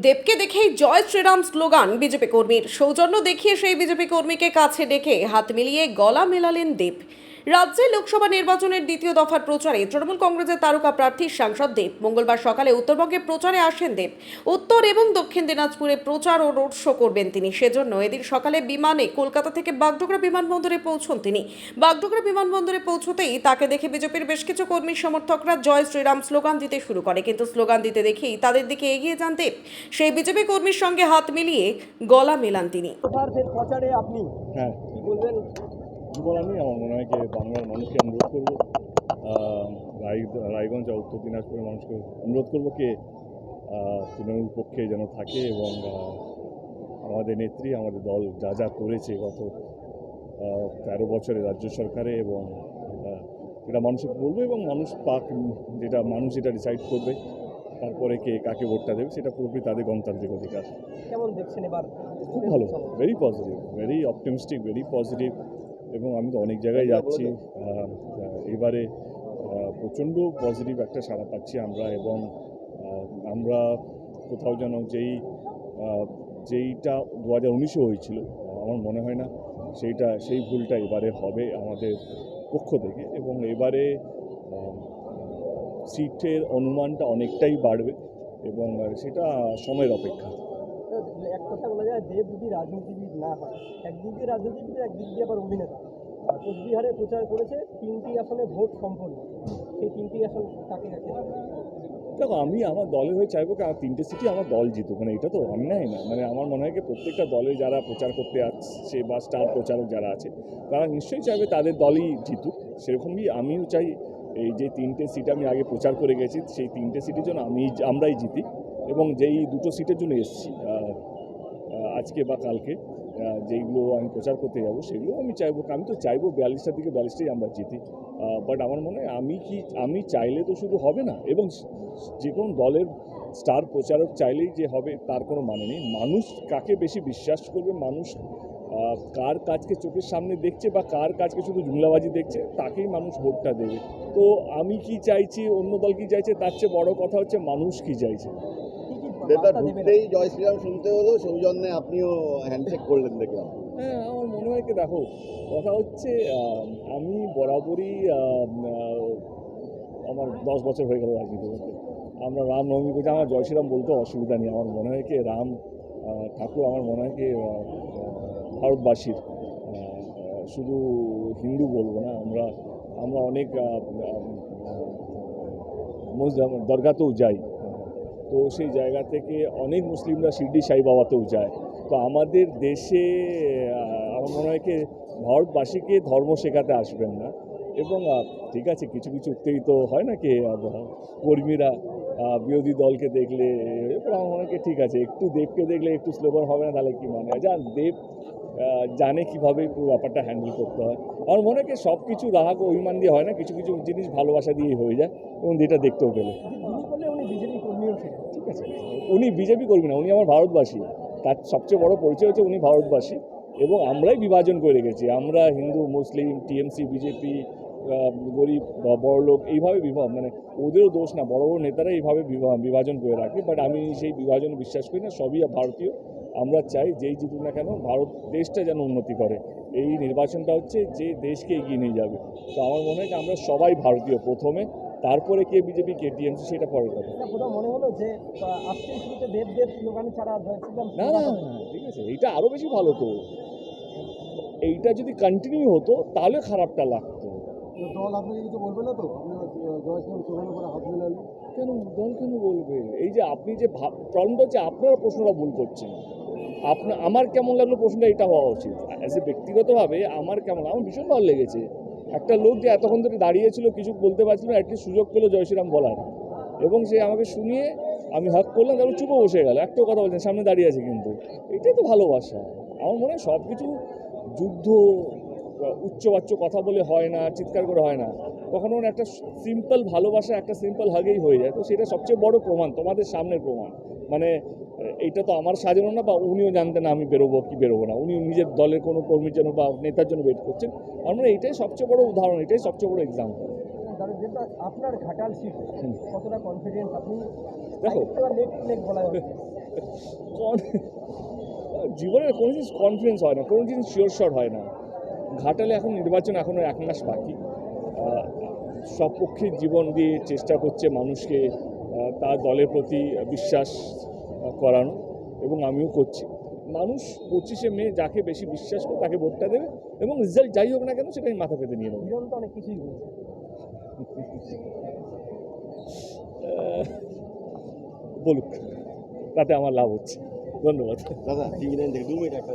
দেবকে দেখেই জয় Shriram slogan BJP কর্মীর। সৌজন্য দেখিয়ে সেই বিজেপি কর্মীকে কাছে ডেকে হাত মিলিয়ে গলা মেলালেন দেব। রাজ্যে লোকসভা নির্বাচনের দ্বিতীয় দফার প্রচারে তৃণমূল কংগ্রেসের তারকা প্রার্থী সাংসদ দেব। মঙ্গলবার সকালে উত্তরবঙ্গে প্রচারে আসেন দেব। উত্তর এবং দক্ষিণ দিনাজপুরে প্রচার ও রোড শো করবেন তিনি। সেজন্য এদিন সকালে বিমানে কলকাতা থেকে বাগডোগরা বিমানবন্দরে পৌঁছন তিনি। বাগডোগরা বিমানবন্দরে পৌঁছতেই তাকে দেখে বিজেপির বেশ কিছু কর্মী সমর্থকরা জয় শ্রীরাম স্লোগান দিতে শুরু করে। কিন্তু স্লোগান দিতে দেখেই তাদের দিকে এগিয়ে যান দেব। সেই বিজেপি কর্মীর সঙ্গে হাত মিলিয়ে গলা মেলান তিনি। প্রচারে আপনি হ্যাঁ। কি বলবেন? বলার নেই আমার মনে হয় কি বাংলার মানুষকে অনুরোধ করব রায় রায়গঞ্জ আর উত্তর দিনাজপুরের মানুষকে অনুরোধ করব কে তৃণমূল পক্ষে যেন থাকে এবং আমাদের নেত্রী আমাদের দল যা যা করেছে গত তেরো বছরে রাজ্য সরকারে এবং এটা মানুষকে বলব এবং মানুষ পাক যেটা মানুষ যেটা ডিসাইড করবে তারপরে কে কাকে ভোটটা দেবে সেটা পুরোপুরি তাদের গণতান্ত্রিক অধিকার। কেমন দেখছেন এবার? খুব ভালো very positive very optimistic very positive এবং আমি তো অনেক জায়গায় যাচ্ছি। এবারে প্রচণ্ড পজিটিভ একটা সাড়া পাচ্ছি আমরা এবং আমরা কোথাও যেন যেই যেইটা দু হাজার উনিশে হয়েছিল আমার মনে হয় না সেইটা সেই ভুলটা এবারে হবে আমাদের পক্ষ থেকে এবং এবারে সিটের অনুমানটা অনেকটাই বাড়বে এবং সেটা সময়ের অপেক্ষা। এক কথা বলা যায় দেব যদি রাজনীতিবিদ না হয়, একদিক দিয়ে রাজনীতিবিদ, একদিক দিয়ে আবার অভিনেতা। কোচবিহারে প্রচার করেছে তিনটি আসনে ভোট সম্পন্ন। সেই তিনটি আসন কাকে কাকে দেখো, আমি আমার দলের হয়ে চাইব কি আমার তিনটে সিটি আমার দল জিতুক। মানে এটা তো অন্যায় না। মানে আমার মনে হয় কি, প্রত্যেকটা দলে যারা প্রচার করতে আসছে বা স্টার প্রচারক যারা আছে, তারা নিশ্চয়ই চাইবে তাদের দলই জিতুক। সেরকমই আমিও চাই এই যে তিনটে সিট আমি আগে প্রচার করে গেছি, সেই তিনটে সিটের জন্য আমি, আমরাই জিতি। এবং যেই দুটো সিটের জন্য এসেছি আজকে বা কালকে যেইগুলো আমি প্রচার করতে যাব, সেগুলো আমি চাইব, আমি তো চাইব বিয়াল্লিশটার দিকে বিয়াল্লিশটাই আমরা জিতি। বাট আমার মনে হয় আমি কি, আমি চাইলে তো শুধু হবে না, এবং যে কোনো দলের স্টার প্রচারক চাইলেই যে হবে, তার কোনো মানে নেই। মানুষ কাকে বেশি বিশ্বাস করবে, মানুষ কার কাজকে চোখের সামনে দেখছে বা কার কাজকে শুধু জুমলাবাজি দেখছে, তাকেই মানুষ ভোটটা দেবে। তো আমি কি চাইছি, অন্য দল কি চাইছে, তার চেয়ে বড় কথা হচ্ছে মানুষ কি চাইছে। দেবদা ঢুকতেই জয় শ্রীরাম শুনতে হলো সৌজন্যে আপনিও হ্যান্ডশেক করলেন দেখলাম। হ্যাঁ আমার মনে হয় কি দেখো কথা হচ্ছে আমি বরাবরই আমার দশ বছর হয়ে গেল রাজনীতি করতে আমরা রাম নবমী করছি আমার জয় শ্রীরাম বলতে অসুবিধা নেই। আমার মনে হয় কি রাম ঠাকুর আমার মনে হয় কি ভারতবাসীর শুধু হিন্দু বলব না আমরা আমরা অনেক দরগাতেও যাই। তো সেই জায়গা থেকে অনেক মুসলিমরা শিরডি সাই বাবাতেও যায়। তো আমাদের দেশে আমার মনে হয় কি ভারতবাসীকে ধর্ম শেখাতে আসবেন না। এবং ঠিক আছে, কিছু কিছু উত্তেজিত হয় না কি কর্মীরা বিরোধী দলকে দেখলে? এরপর আমার মনে হয় ঠিক আছে, একটু দেবকে দেখলে একটু স্লোগান হবে না, তাহলে কি মানে? যান, দেব জানে কীভাবে পুরো ব্যাপারটা হ্যান্ডেল করতে হয়। আমার মনে হয় সব কিছু রাগ অভিমান দিয়ে হয় না, কিছু কিছু জিনিস ভালোবাসা দিয়েই হয়ে যায়। এবং যেটা দেখতেও পেলে যিনি করলে উনি বিজেপি কর্মীও ছিলেন ঠিক আছে উনি বিজেপি করবেন না, উনি আমার ভারতবাসী। তার সবচেয়ে বড় পরিচয় হচ্ছে উনি ভারতবাসী এবং আমরাই বিভাজন করে রেখেছি। আমরা হিন্দু, মুসলিম, টিএমসি, বিজেপি গরিব বড়লোক এইভাবে বিভাগ মানে ওদেরও দোষ না, বড় বড় নেতারা এইভাবে বিভা- বিভাজন করে রাখে। বাট আমি সেই বিভাজনে বিশ্বাস করি না, সবই ভারতীয়। আমরা চাই যেই জিতুক না কেন, ভারত দেশটা যেন উন্নতি করে। এই নির্বাচনটা হচ্ছে যে দেশকে এগিয়ে নিয়ে যাবে। তো আমার মনে হয় যে আমরা সবাই ভারতীয় প্রথমে। তারপরে কে বিজেপি কে টিএমসি সেটা পরের কথা। মনে হলো যে দেব দেব স্লোগান ছাড়া না না না, ঠিক আছে এইটা আরও বেশি ভালো তো। এইটা যদি কন্টিনিউ হতো তাহলে খারাপটা লাগতো। দল আপনাকে কিছু বলবে না তো? কেন দল কেন বলবে? এই যে আপনি যে প্রবলেমটা হচ্ছে আপনারা প্রশ্নটা ভুল করছেন। আপনার আমার কেমন লাগল প্রশ্নটা এটা হওয়া উচিত। অ্যাজ এ ব্যক্তিগতভাবে আমার কেমন আমার ভীষণ ভালো লেগেছে। একটা লোক যে এতক্ষণ ধরে দাঁড়িয়েছিল কিছু বলতে পারছিল না অ্যাটলিস্ট সুযোগ পেল জয়শ্রীরাম বলার। এবং সে আমাকে শুনিয়ে আমি হাক করলাম, তারপর চুপও বসে গেল। একটাও কথা বলছেন, সামনে দাঁড়িয়ে আছে কিন্তু। এটাই তো ভালোবাসা। আমার মনে হয় সব কিছু যুদ্ধ, উচ্চবাচ্য কথা বলে হয় না, চিৎকার করে হয় না। কখনো একটা সিম্পল ভালোবাসা, একটা সিম্পল হাগেই হয়ে যায়। তো সেটা সবচেয়ে বড় প্রমাণ, তোমাদের সামনের প্রমাণ। মানে এইটা তো আমার সাজানো না বা উনিও জানতেন না আমি বেরোবো কি বেরোবো না। উনি নিজের দলের কোনো কর্মীর জন্য বা নেতার জন্য ওয়েট করছেন। আমার মনে এটাই সবচেয়ে বড় উদাহরণ এটাই সবচেয়ে বড় এক্সাম্পল আপনার ঘাটাল সিট কতটা কনফিডেন্স আপনি দেখো। জীবনের কোনো জিনিস কনফিডেন্স হয় না কোনো জিনিস শিওর শট হয় না। ঘাটালে এখন নির্বাচন এখনও এক মাস বাকি। সব পক্ষে জীবন দিয়ে চেষ্টা করছে মানুষকে তার দলের প্রতি বিশ্বাস করানো এবং আমিও করছি। মানুষ পঁচিশে মে যাকে বেশি বিশ্বাস করে তাকে ভোটটা দেবে এবং রেজাল্ট যাই হোক না কেন সেটা আমি মাথা পেতে নিয়ে নেব। হিরণ তো অনেক কিছুই বলুক তাতে আমার লাভ হচ্ছে। ধন্যবাদ। দাদা দু মিনিট একটা